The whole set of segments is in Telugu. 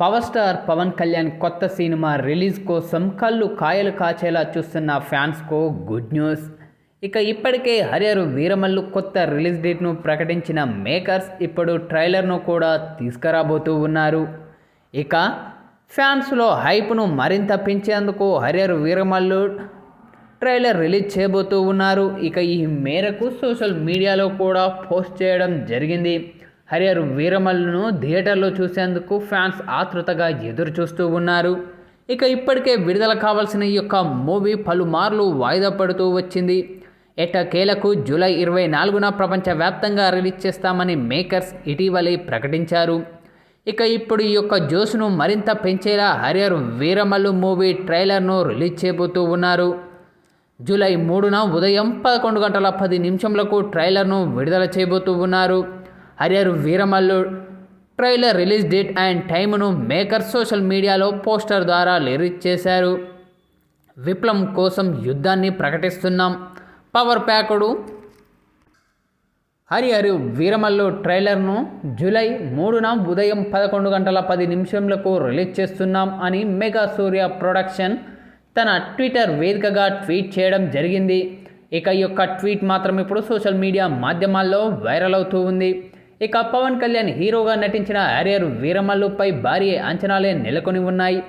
పవర్ స్టార్ పవన్ కళ్యాణ్ కొత్త సినిమా రిలీజ్ కోసం కళ్ళు కాయలు కాచేలా చూస్తున్న ఫ్యాన్స్కు గుడ్ న్యూస్. ఇక ఇప్పటికే హరిహరు వీరమల్లు కొత్త రిలీజ్ డేట్ను ప్రకటించిన మేకర్స్ ఇప్పుడు ట్రైలర్ను కూడా తీసుకురాబోతూ ఉన్నారు. ఇక ఫ్యాన్స్లో హైప్ను మరింత పెంచేందుకు హరిహరు వీరమల్లు ట్రైలర్ రిలీజ్ చేయబోతూ ఉన్నారు. ఇక ఈ మేరకు సోషల్ మీడియాలో కూడా పోస్ట్ చేయడం జరిగింది. హరియర్ వీరమల్లును థియేటర్లో చూసేందుకు ఫ్యాన్స్ ఆతృతగా ఎదురు చూస్తూ ఉన్నారు. ఇక ఇప్పటికే విడుదల కావాల్సిన ఈ యొక్క మూవీ పలుమార్లు వాయిదా పడుతూ వచ్చింది. ఎట్టకేలకు జూలై ఇరవై నాలుగున ప్రపంచవ్యాప్తంగా రిలీజ్ చేస్తామని మేకర్స్ ఇటీవలే ప్రకటించారు. ఇక ఇప్పుడు ఈ యొక్క జోస్ను మరింత పెంచేలా హరియర్ వీరమల్లు మూవీ ట్రైలర్ను రిలీజ్ చేయబోతూ ఉన్నారు. జూలై మూడున ఉదయం పదకొండు గంటల పది నిమిషంలకు ట్రైలర్ను విడుదల చేయబోతూ ఉన్నారు. Harihara Veeramallu trailer release date and టైమును maker social మీడియాలో పోస్టర్ ద్వారా లిరీజ్ చేశారు. విప్లవం కోసం యుద్ధాన్ని ప్రకటిస్తున్నాం. పవర్ ప్యాకుడు హరిహరి వీరమల్లు ట్రైలర్ను జూలై మూడున ఉదయం పదకొండు గంటల పది నిమిషంలకు రిలీజ్ చేస్తున్నాం అని మెగా సూర్య ప్రొడక్షన్ తన ట్విట్టర్ వేదికగా ట్వీట్ చేయడం జరిగింది. ఇక ఈ యొక్క ట్వీట్ మాత్రం ఇప్పుడు సోషల్ మీడియా మాధ్యమాల్లో వైరల్ అవుతూ ఉంది. ఇక పవన్ కళ్యాణ్ హీరోగా నటించిన హరియర్ వీరమల్లుపై భారీ అంచనాలే నెలకొని ఉన్నాయి.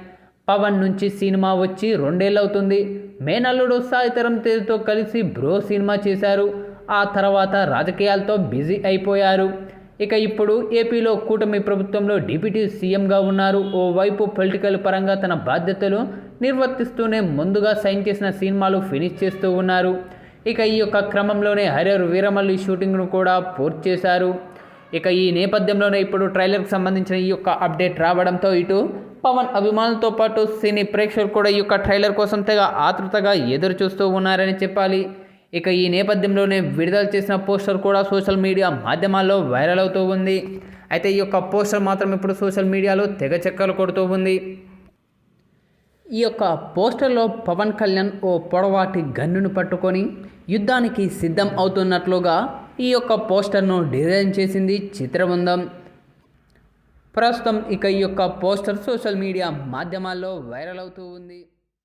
పవన్ నుంచి సినిమా వచ్చి రెండేళ్ళవుతుంది. మేనల్లుడు సాయితరం తేజతో కలిసి బ్రో సినిమా చేశారు. ఆ తర్వాత రాజకీయాలతో బిజీ అయిపోయారు. ఇక ఇప్పుడు ఏపీలో కూటమి ప్రభుత్వంలో డిప్యూటీ సీఎంగా ఉన్నారు. ఓవైపు పొలిటికల్ పరంగా తన బాధ్యతలు నిర్వర్తిస్తూనే ముందుగా సైన్ చేసిన సినిమాలు ఫినిష్ చేస్తూ ఉన్నారు. ఇక ఈ యొక్క క్రమంలోనే హరియర్ వీరమల్లి షూటింగ్ను కూడా పూర్తి చేశారు. ఇక ఈ నేపథ్యంలోనే ఇప్పుడు ట్రైలర్కి సంబంధించిన ఈ యొక్క అప్డేట్ రావడంతో ఇటు పవన్ అభిమానులతో పాటు సినీ ప్రేక్షకులు కూడా ఈ యొక్క ట్రైలర్ కోసం తెగ ఆతృతగా ఎదురు చూస్తూ ఉన్నారని చెప్పాలి. ఇక ఈ నేపథ్యంలోనే విడుదల చేసిన పోస్టర్ కూడా సోషల్ మీడియా మాధ్యమాల్లో వైరల్ అవుతూ ఉంది. అయితే ఈ యొక్క పోస్టర్ మాత్రం ఇప్పుడు సోషల్ మీడియాలో తెగ చెక్కలు కొడుతూ ఉంది. ఈ యొక్క పోస్టర్లో పవన్ కళ్యాణ్ ఓ పొడవాటి గన్నును పట్టుకొని యుద్ధానికి సిద్ధం అవుతున్నట్లుగా ఈ యొక్క పోస్టర్ను డిజైన్ చేసింది చిత్రబృందం. ప్రస్తుతం ఇక ఈ యొక్క పోస్టర్ సోషల్ మీడియా మాధ్యమాల్లో వైరల్ అవుతూ ఉంది.